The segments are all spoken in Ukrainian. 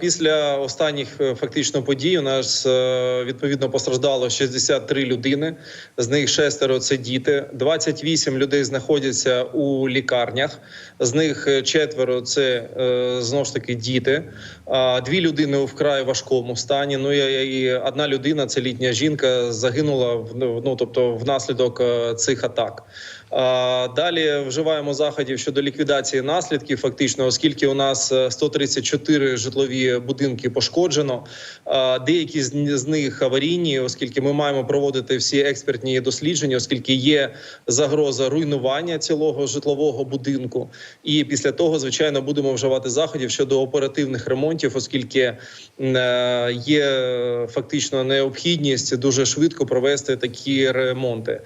Після останніх е, фактично подій у нас е, відповідно постраждало 63 людини. З них шестеро це діти. 28 людей знаходяться у лікарнях. З них е, четверо це знову ж таки діти. Дві людини у вкрай важкому стані. Ну і, одна людина, це літня жінка, загинула в ну, тобто внаслідок цих атак. Далі вживаємо заходів щодо ліквідації наслідків, фактично, оскільки у нас е, 134 житлові будинки пошкоджено. Деякі з них аварійні, оскільки ми маємо проводити всі експертні дослідження, оскільки є загроза руйнування цілого житлового будинку. І після того, звичайно, будемо вживати заходів щодо оперативних ремонтів, оскільки е, є фактично необхідність дуже швидко провести такі ремонти.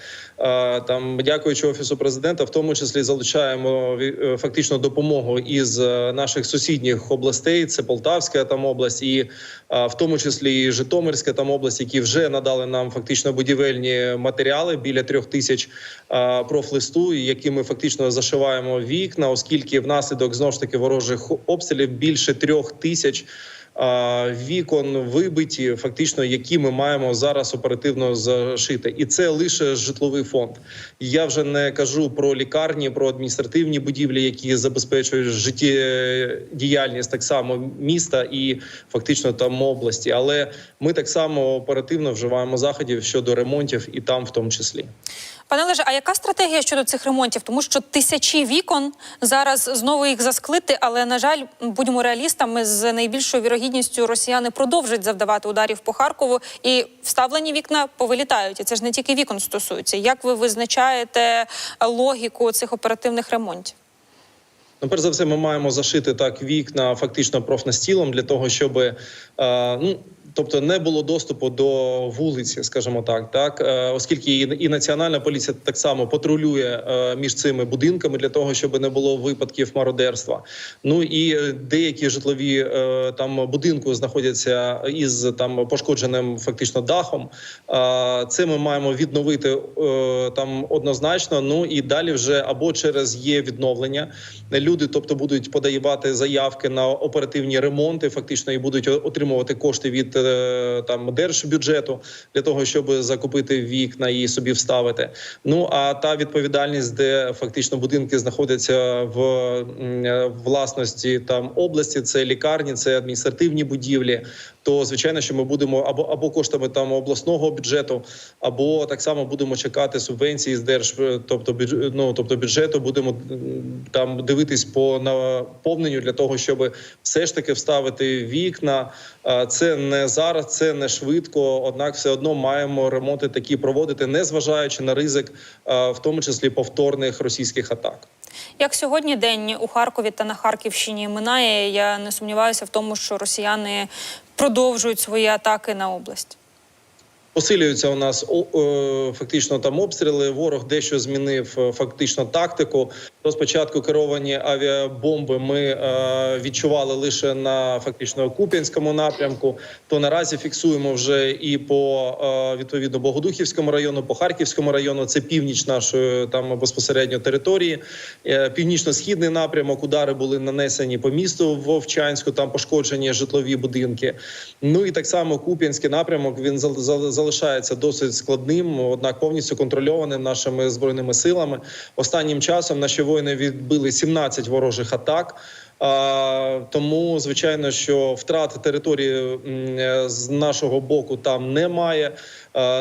Там, дякуючи офісу президента, в тому числі залучаємо е, фактично допомогу із е, наших сусідніх областей. Це Полтавська там область, і в тому числі і Житомирська там область, які вже надали нам фактично будівельні матеріали біля трьох тисяч профлисту, які ми фактично зашиваємо вікна, оскільки внаслідок знову ж таки ворожих обстрілів більше трьох тисяч. Вікон вибиті, фактично, які ми маємо зараз оперативно зашити, і це лише житловий фонд. Я вже не кажу про лікарні, про адміністративні будівлі, які забезпечують життєдіяльність так само міста і фактично там області. Але ми так само оперативно вживаємо заходів щодо ремонтів, і там в тому числі. Пане Олеже, а яка стратегія щодо цих ремонтів? Тому що тисячі вікон зараз знову їх засклити, але на жаль, будьмо реалістами, з найбільшою вірогідністю росіяни продовжать завдавати ударів по Харкову, і вставлені вікна повилітають. І це ж не тільки вікон стосується. Як ви визначаєте логіку цих оперативних ремонтів? Ну, перш за все, ми маємо зашити так вікна фактично профнастілом для того, щоб е, ну. Тобто не було доступу до вулиці, скажімо так, так е, оскільки і, національна поліція так само патрулює е, між цими будинками для того, щоб не було випадків мародерства. Ну і деякі житлові е, там будинку знаходяться із там пошкодженим фактично дахом. Це ми маємо відновити там однозначно. Ну і далі вже або через є відновлення люди, тобто будуть подавати заявки на оперативні ремонти, фактично і будуть отримувати кошти від там держбюджету для того, щоб закупити вікна і собі вставити. Ну а та відповідальність, де фактично будинки знаходяться в е, власності там області, це лікарні, це адміністративні будівлі. То звичайно, що ми будемо або або коштами там обласного бюджету, або так само будемо чекати субвенції з держ, тобто бюдж- ну, тобто бюджету, будемо там дивитись по наповненню для того, щоб все ж таки вставити вікна. Це не зараз, це не швидко. Однак, все одно маємо ремонти такі проводити, не зважаючи на ризик, в тому числі повторних російських атак. Як сьогодні день у Харкові та на Харківщині минає, я не сумніваюся в тому, що росіяни продовжують свої атаки на область. Посилюються у нас е, фактично там обстріли. Ворог дещо змінив е, фактично тактику. То спочатку керовані авіабомби ми е, відчували лише на фактично Куп'янському напрямку. То наразі фіксуємо вже і по е, відповідно Богодухівському району, по Харківському району. Це північ нашої там безпосередньо території. Е, Північно-східний напрямок. Удари були нанесені по місту Вовчанську. Там пошкоджені житлові будинки. Ну і так само Куп'янський напрямок він зал- зал- залишається досить складним, однак повністю контрольованим нашими збройними силами. Останнім часом наші воїни відбили 17 ворожих атак. А, тому, звичайно, що втрати території е, з нашого боку там немає.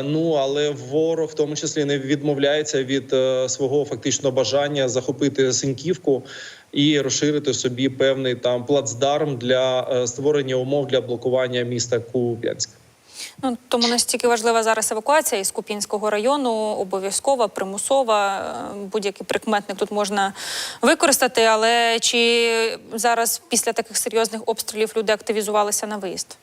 Ну але ворог в тому числі не відмовляється від е, свого фактично бажання захопити Синьківку і розширити собі певний там плацдарм для е, створення умов для блокування міста Куп'янськ. Ну тому настільки важлива зараз евакуація із Куп'янського району, обов'язкова, примусова. е, Будь-який прикметник тут можна використати. Але чи зараз після таких серйозних обстрілів люди активізувалися на виїзд?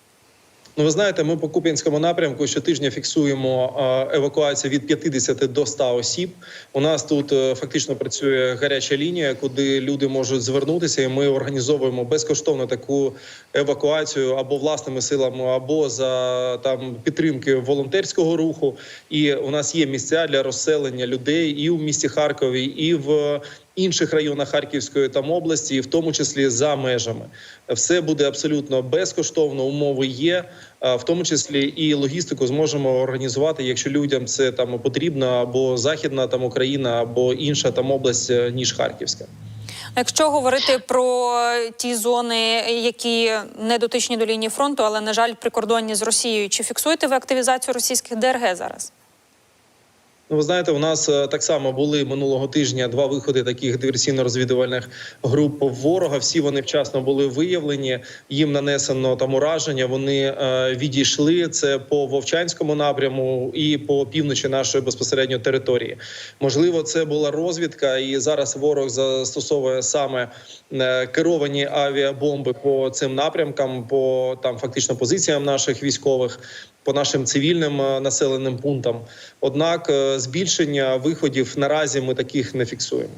Ну, ви знаєте, ми по Куп'янському напрямку щотижня фіксуємо евакуацію від 50 до 100 осіб. У нас тут е, фактично працює гаряча лінія, куди люди можуть звернутися, і ми організовуємо безкоштовно таку евакуацію або власними силами, або за там підтримки волонтерського руху. І у нас є місця для розселення людей і в місті Харкові, і в інших районах Харківської там області, і в тому числі за межами. Все буде абсолютно безкоштовно. Умови є, в тому числі і логістику зможемо організувати, якщо людям це там потрібно, або західна там Україна, або інша там область е, ніж Харківська. Якщо говорити про ті зони, які не дотичні до лінії фронту, але на жаль, прикордонні з Росією, чи фіксуєте ви активізацію російських ДРГ зараз? Ну, ви знаєте, у нас е, так само були минулого тижня два виходи таких диверсійно-розвідувальних груп ворога. Всі вони вчасно були виявлені. Їм нанесено там ураження. Вони е, відійшли. Це по вовчанському напряму і по півночі нашої безпосередньо території. Можливо, це була розвідка, і зараз ворог застосовує саме е, керовані авіабомби по цим напрямкам, по там фактично позиціям наших військових по нашим цивільним е, населеним пунктам. Однак е, збільшення виходів наразі ми таких не фіксуємо.